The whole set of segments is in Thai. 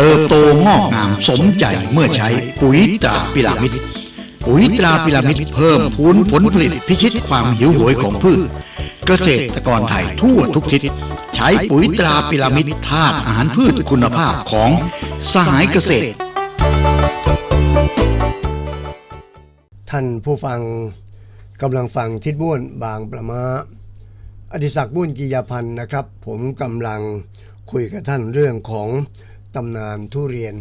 เติบโตงอกงามสมใจเมื่อใช้ปุ๋ยตราพิรามิดปุ๋ยตราพิรามิดเพิ่มพูนผลผลิตพิชิตความหิวโหยของพืช เกษตรกรไทยทั่วทุกทิศใช้ปุ๋ยตราพิรามิดธาตุอาหารพืชคุณภาพของสหายเกษตร ท่านผู้ฟังกำลังฟังทิดบ้วนบางประมาอดิศักดิ์บุญกิยาพันธ์นะครับ ผมกำลังคุยกับท่านเรื่องของ ตำนานทุเรียน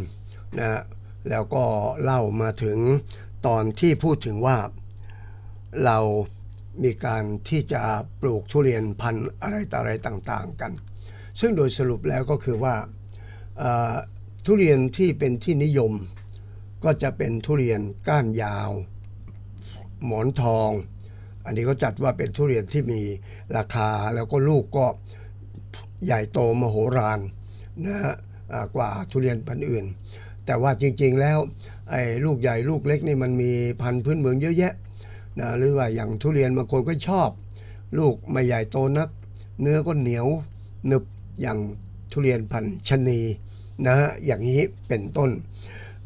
นะแล้วก็เล่ามาถึงตอนที่พูดถึงว่าเรามีการที่จะปลูกทุเรียนพันธุ์อะไรต่ออะไรต่างๆกัน ซึ่งโดยสรุปแล้วก็คือว่าทุเรียนที่เป็นที่นิยมก็จะเป็นทุเรียนก้านยาว หมอนทอง อันนี้เขาจัดว่าเป็นทุเรียนที่มีราคาแล้วก็ลูกก็ใหญ่โตมโหฬารนะฮะ กว่าทุเรียนพันธุ์อื่น แต่ว่าจริงๆแล้วไอ้ลูกใหญ่ลูกเล็กนี่มันมีพันธุ์พื้นเมืองเยอะแยะนะหรือว่าอย่างทุเรียนบางคนก็ชอบ ลูกไม่ใหญ่โตนัก เนื้อก็เหนียวหนึบอย่างทุเรียนพันธุ์ชะนีนะฮะอย่างนี้เป็นต้น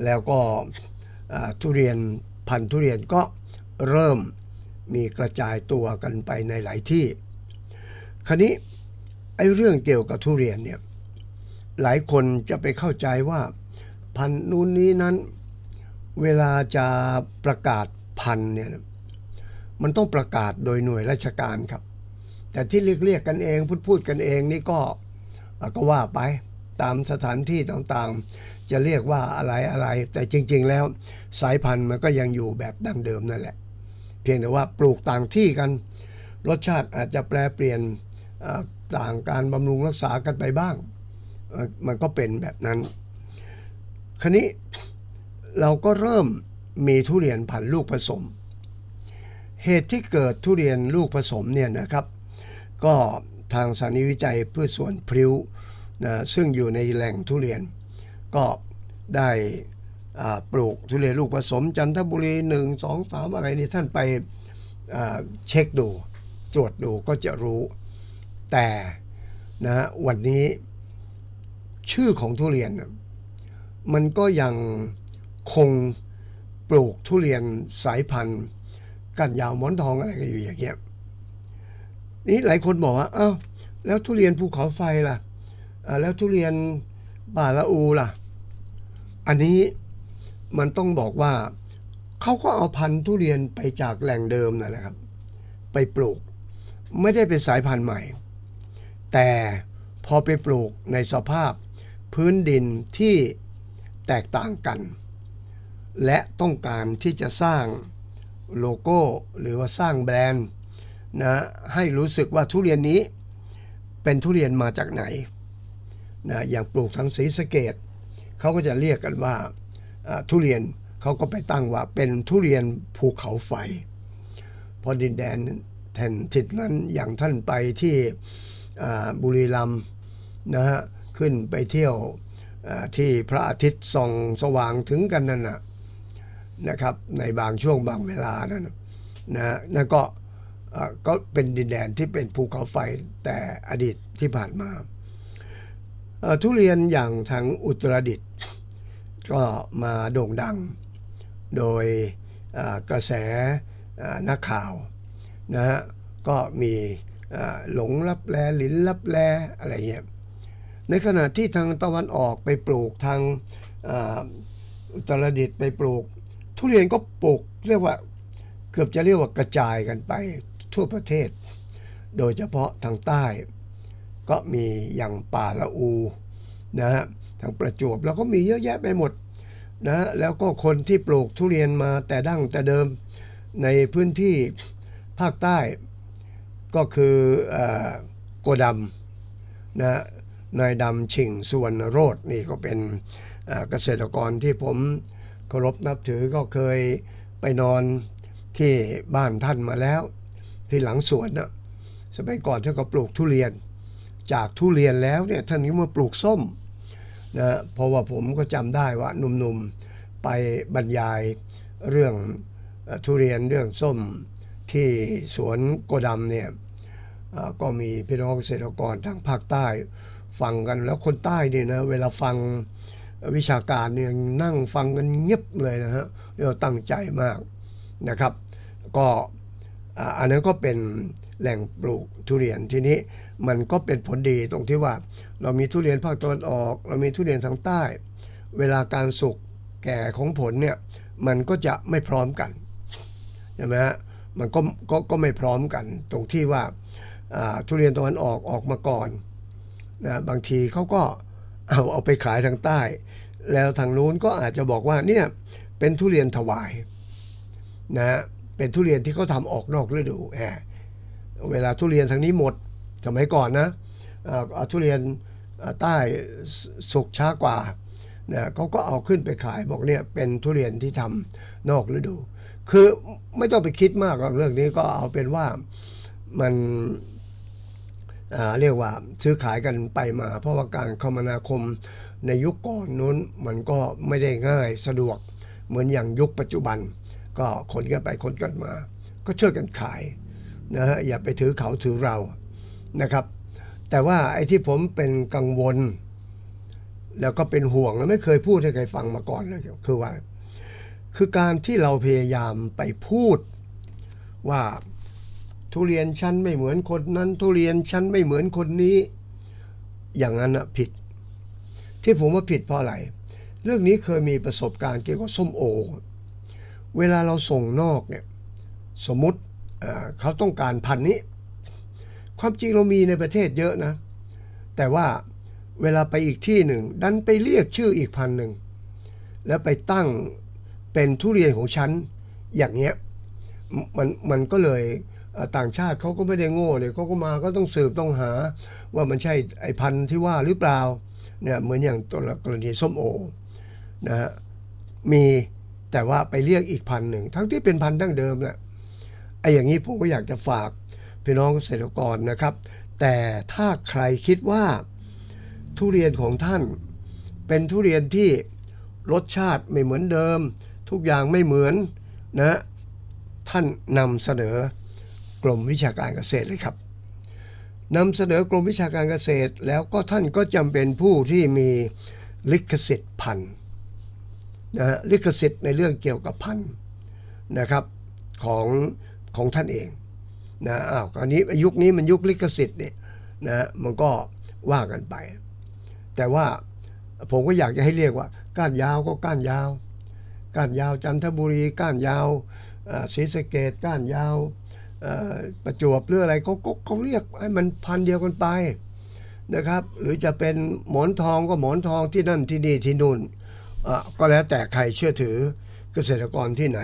แล้วก็ทุเรียนพันธุ์ทุเรียนก็เริ่มมีกระจายตัวกันไปในหลายที่ ครนี้ไอ้เรื่องเกี่ยวกับทุเรียนเนี่ย หลายคนจะไปเข้าใจว่า พันนู้นนี้นั้น เวลาจะประกาศพันเนี่ยมันต้องประกาศโดยหน่วยราชการครับ แต่ที่เรียกเรียกกันเองพูดพูดกันเองนี่ก็ก็ว่าไปตามสถานที่ต่างๆ จะเรียกว่าอะไรอะไร แต่จริง ๆ แล้วสายพันธุ์มันก็ยังอยู่แบบดั้งเดิมนั่นแหละ เพียงแต่ว่าปลูกต่างที่กัน รสชาติอาจจะแปลเปลี่ยนต่างการบำรุงรักษากันไปบ้าง มันก็เป็นแบบนั้น คราวนี้เราก็เริ่มมีทุเรียนพันธุ์ลูกผสม เหตุที่เกิดทุเรียนลูกผสมเนี่ยนะครับ ก็ทางสถานีวิจัยพืชสวนพริ้วนะซึ่งอยู่ในแหล่งทุเรียน ก็ได้ปลูกทุเรียนลูกผสมจันทบุรี 1 2 3 อะไรนี่ท่านไปเช็คดู ตรวจดูก็จะรู้ แต่นะวันนี้ ชื่อของทุเรียน มันก็ยังคงปลูกทุเรียนสายพันธุ์กันยาวหมอนทองอะไรกันอยู่อย่างเงี้ยนี่หลายคนบอกว่าเอ้าแล้วทุเรียนภูเขาไฟล่ะแล้วทุเรียนป่าละอูล่ะ อันนี้มันต้องบอกว่าเขาก็เอาพันธุ์ทุเรียนไปจากแหล่งเดิมนั่นแหละครับ ไปปลูกไม่ได้เป็นสายพันธุ์ใหม่ แต่พอไปปลูกในสภาพ พื้นดินที่แตกต่างกัน และต้องการที่จะสร้างโลโก้หรือว่าสร้างแบรนด์นะให้รู้สึกว่าทุเรียนนี้เป็นทุเรียนมาจากไหนนะอย่างปลูกทางศรีสะเกดเขาก็จะเรียกกันว่าทุเรียนเขาก็ไปตั้งว่าเป็นทุเรียนภูเขาไฟ พอดินแดนแผ่นทิศนั้นอย่างท่านไปที่บุรีรัมย์นะฮะ ขึ้นไปเที่ยวที่พระอาทิตย์ส่องสว่างถึงกันนั่นนะนะครับ ในบางช่วงบางเวลานั่นนะนั่นก็ก็เป็นดินแดนที่เป็นภูเขาไฟแต่อดีตที่ผ่านมา ทุเรียนอย่างทางอุตรดิตถ์ก็มาโด่งดัง โดยกระแสนักข่าวนะฮะก็มีหลงลับแลหลินลับแลอะไรเงี้ย ในขณะที่ทางตะวันออกไปปลูกทางอุตรดิตไปปลูก ทุเรียนก็ปลูกเรียกว่าเกือบจะเรียกว่ากระจายกันไปทั่วประเทศ โดยเฉพาะทางใต้ ก็มีอย่างป่าละอูนะฮะทางประจวบแล้วก็มีเยอะแยะไปหมดนะแล้วก็คนที่ปลูกทุเรียนมาแต่ดั้งแต่เดิมในพื้นที่ภาคใต้ก็คืออโกดำนะ นายดำชิงสุวรรณโรธนี่ก็เป็นเกษตรกรที่ผมเคารพนับถือก็เคยไปนอนที่บ้านท่านมาแล้ว ที่หลังสวนนะสมัยก่อนท่านก็ปลูกทุเรียน จากทุเรียนแล้วเนี่ยท่านก็มาปลูกส้มนะเพราะว่าผมก็จำได้ว่าหนุ่มๆไปบรรยายเรื่องทุเรียนเรื่องส้มที่สวนโกดำเนี่ยอ่อก็มีพี่น้องเกษตรกรทางภาคใต้ ฟังกันแล้วคนใต้เนี่ยนะเวลาฟังวิชาการเนี่ยนั่งฟังกันเงียบเลยนะฮะเราตั้งใจมากนะครับ ก็อันนั้นก็เป็นแหล่งปลูกทุเรียนทีนี้มันก็เป็นผลดีตรงที่ว่า เรามีทุเรียนภาคตะวันออก เรามีทุเรียนทางใต้ เวลาการสุกแก่ของผลเนี่ยมันก็จะไม่พร้อมกันใช่ไหมฮะมันก็ก็ก็ไม่พร้อมกัน ตรงที่ว่าอ่าทุเรียนตะวันออกออกมาก่อน นะบางทีเขาก็เอาเอาไปขายทางใต้ แล้วทางนู้นก็อาจจะบอกว่าเนี่ยเป็นทุเรียนถวายนะฮะเป็นทุเรียนที่เขาทำออกนอกฤดูแหมเวลาทุเรียนทางนี้หมดสมัยก่อนนะเอ่าทุเรียนใต้สุกช้ากว่านะเขาก็เอาขึ้นไปขายบอกเนี่ยเป็นทุเรียนที่ทำนอกฤดู คือไม่ต้องไปคิดมากหรอกเรื่องนี้ก็เอาเป็นว่ามัน เรียกว่าซื้อขายกันไปมา เพราะว่าการคมนาคมในยุคก่อนนู้นมันก็ไม่ได้ง่ายสะดวก เหมือนอย่างยุคปัจจุบัน ก็คนกันไปคนกันมา ก็ช่วยกันขายนะฮะอย่าไปถือเขาถือเรานะครับ แต่ว่าไอ้ที่ผมเป็นกังวล แล้วก็เป็นห่วงแล้วไม่เคยพูดให้ใครฟังมาก่อนเลยคือว่า คือการที่เราพยายามไปพูดว่า ทุเรียนชั้นไม่เหมือนคนนั้น ทุเรียนชั้นไม่เหมือนคนนี้ อย่างนั้นนะผิด ที่ผมว่าผิดเพราะอะไร เรื่องนี้เคยมีประสบการณ์เกี่ยวกับส้มโอ เวลาเราส่งนอกเนี่ยสมมติเขาต้องการพันนี้ ความจริงเรามีในประเทศเยอะนะ แต่ว่าเวลาไปอีกที่หนึ่ง ดันไปเรียกชื่ออีกพันหนึ่ง แล้วไปตั้งเป็นทุเรียนของฉันอย่างเงี้ยมันมันก็เลย ต่างชาติเขาก็ไม่ได้โง่เนี่ยเขาก็มาก็ต้องสืบต้องหาว่ามันใช่ไอพันธุ์ที่ว่าหรือเปล่าเนี่ยเหมือนอย่างตัวกรณีส้มโอนะฮะมีแต่ว่าไปเรียกอีกพันธุ์หนึ่งทั้งที่เป็นพันธุ์ดั้งเดิมแหละไออย่างนี้ผมก็อยากจะฝากพี่น้องเกษตรกรนะครับ แต่ถ้าใครคิดว่าทุเรียนของท่าน เป็นทุเรียนที่รสชาติไม่เหมือนเดิม ทุกอย่างไม่เหมือนนะท่านนำเสนอ กรมวิชาการเกษตรเลยครับนำเสนอกรมวิชาการเกษตร แล้วก็ท่านก็จำเป็นผู้ที่มีลิขสิทธิ์พันธุ์นะฮะลิขสิทธิ์ในเรื่องเกี่ยวกับพันธุ์นะครับของของท่านเองนะอ้าวอันนี้ยุคนี้มันยุคลิขสิทธิ์เนี่ยนะมันก็ว่ากันไป แต่ว่าผมก็อยากจะให้เรียกว่า ก้านยาวก็ก้านยาว ก้านยาวจันทบุรี ก้านยาวศรีสะเกดก้านยาว ประจวบหรืออะไรเขาก็เขาเรียกให้มันพันเดียวกันไปนะครับ หรือจะเป็นหมอนทองก็หมอนทองที่นั่นที่นี่ที่นู่นก็แล้วแต่ใครเชื่อถือเกษตรกรที่ไหน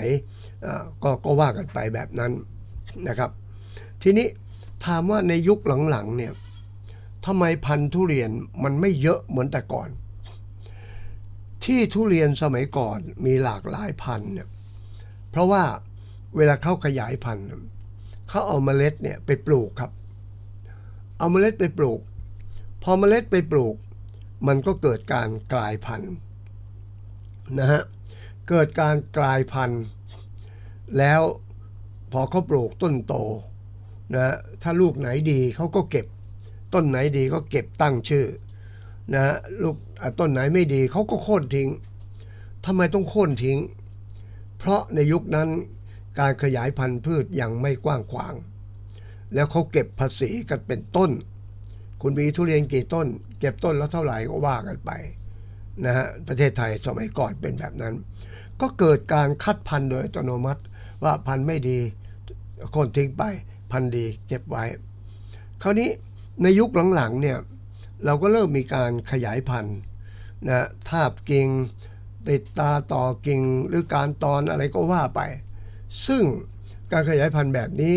ก็ก็ว่ากันไปแบบนั้นนะครับ ทีนี้ถามว่าในยุคหลังๆเนี่ยทำไมพันธุ์ทุเรียนมันไม่เยอะเหมือนแต่ก่อน ที่ทุเรียนสมัยก่อนมีหลากหลายพันธุ์เนี่ยเพราะว่าเวลาเข้าขยายพันธุ์ เขาเอาเมล็ดเนี่ยไปปลูกครับ เอาเมล็ดไปปลูก พอเมล็ดไปปลูก มันก็เกิดการกลายพันธุ์นะฮะ เกิดการกลายพันธุ์ แล้วพอเขาปลูกต้นโตนะฮะถ้าลูกไหนดีเขาก็เก็บ ต้นไหนดีก็เก็บตั้งชื่อนะฮะลูกอะต้นไหนไม่ดีเขาก็โค่นทิ้งทำไมต้องโค่นทิ้ง เพราะในยุคนั้น การขยายพันธุ์พืชยังไม่กว้างขวาง แล้วเขาเก็บภาษีกันเป็นต้น คุณมีทุเรียนกี่ต้น เก็บต้นแล้วเท่าไหร่ก็ว่ากันไปนะฮะประเทศไทยสมัยก่อนเป็นแบบนั้น ก็เกิดการคัดพันธุ์โดยอัตโนมัติว่าพันธุ์ไม่ดีคนทิ้งไปพันธุ์ดีเก็บไว้ คราวนี้ในยุคหลังๆเนี่ยเราก็เริ่มมีการขยายพันธุ์นะทาบกิ่งติดตาต่อกิ่งหรือการตอนอะไรก็ว่าไป ซึ่งการขยายพันธุ์แบบนี้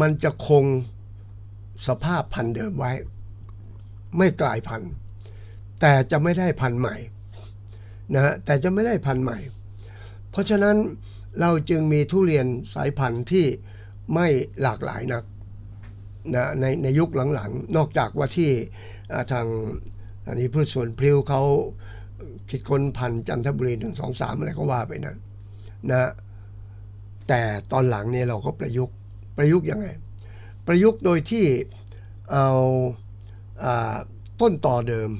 มันจะคงสภาพพันธุ์เดิมไว้ ไม่กลายพันธุ์ แต่จะไม่ได้พันธุ์ใหม่นะฮะแต่จะไม่ได้พันธุ์ใหม่ เพราะฉะนั้นเราจึงมีทุเรียนสายพันธุ์ที่ไม่หลากหลายนักนะในในยุคหลังๆ นอกจากว่าที่ทางอันนี้พืชสวนพลิ้วเขาคิดค้นพันธุ์จันทบุรีหนึ่งสองสามอะไรก็ว่าไปนะนะ แต่ตอนหลังเนี่ยเราก็ประยุกต์ประยุกต์ยังไง ประยุกต์โดยที่เอาอาต้นต่อเดิม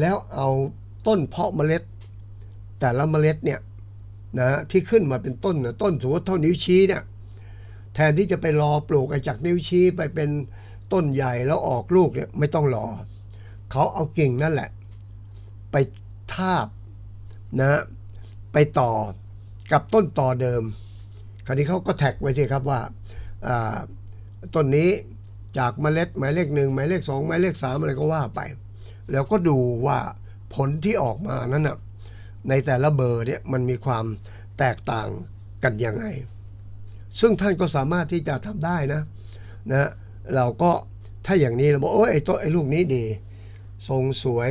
แล้วเอาต้นเพาะเมล็ด แต่ละเมล็ดเนี่ยนะที่ขึ้นมาเป็นต้นนะต้นสมมติเท่านิ้วชี้เนี่ยแทนที่จะไปรอปลูกจากนิ้วชี้ไปเป็นต้นใหญ่แล้วออกลูกเนี่ยไม่ต้องรอ เขาเอากิ่งนั่นแหละ ไปทาบนะไปต่อกับต้นต่อเดิม คราวนี้เขาก็แท็กไว้สิครับว่าต้นนี้จากเมล็ดหมายเลขหนึ่งหมายเลขสองหมายเลขสามอะไรก็ว่าไป แล้วก็ดูว่าผลที่ออกมานั้นนะในแต่ละเบอร์เนี่ยมันมีความแตกต่างกันยังไง ซึ่งท่านก็สามารถที่จะทำได้นะนะเราก็ถ้าอย่างนี้เราบอกโอ้ยไอ้ต้นไอ้ลูกนี้ดี ทรงสวย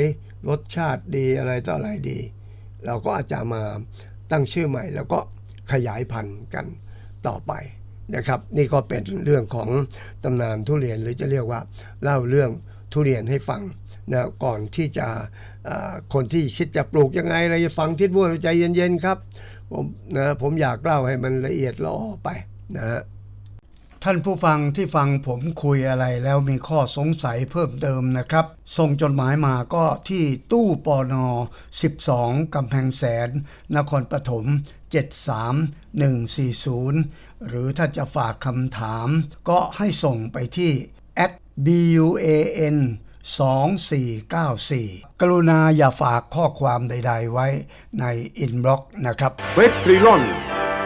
รสชาติดีอะไรต่ออะไรดี เราก็อาจจะมาตั้งชื่อใหม่แล้วก็ ขยายพันธุ์กันต่อไปนะครับ นี่ก็เป็นเรื่องของตำนานทุเรียนหรือจะเรียกว่าเล่าเรื่องทุเรียนให้ฟังนะก่อนที่จะคนที่คิดจะปลูกยังไงอะไรฟังทิศวัวใจเย็นๆครับผมนะผมอยากเล่าให้มันละเอียดละออไปนะฮะ ท่านผู้ฟังที่ฟังผมคุยอะไรแล้วมีข้อสงสัยเพิ่มเติมนะครับ ส่งจดหมายมาก็ที่ตู้ปอนอ12 กำแพงแสน นครปฐม73140 หรือถ้าจะฝากคำถาม ก็ให้ส่งไปที่ at buan 2494 กรุณาอย่าฝากข้อความใด ๆ ไว้ในอินบ็อกนะครับ เวททริลอน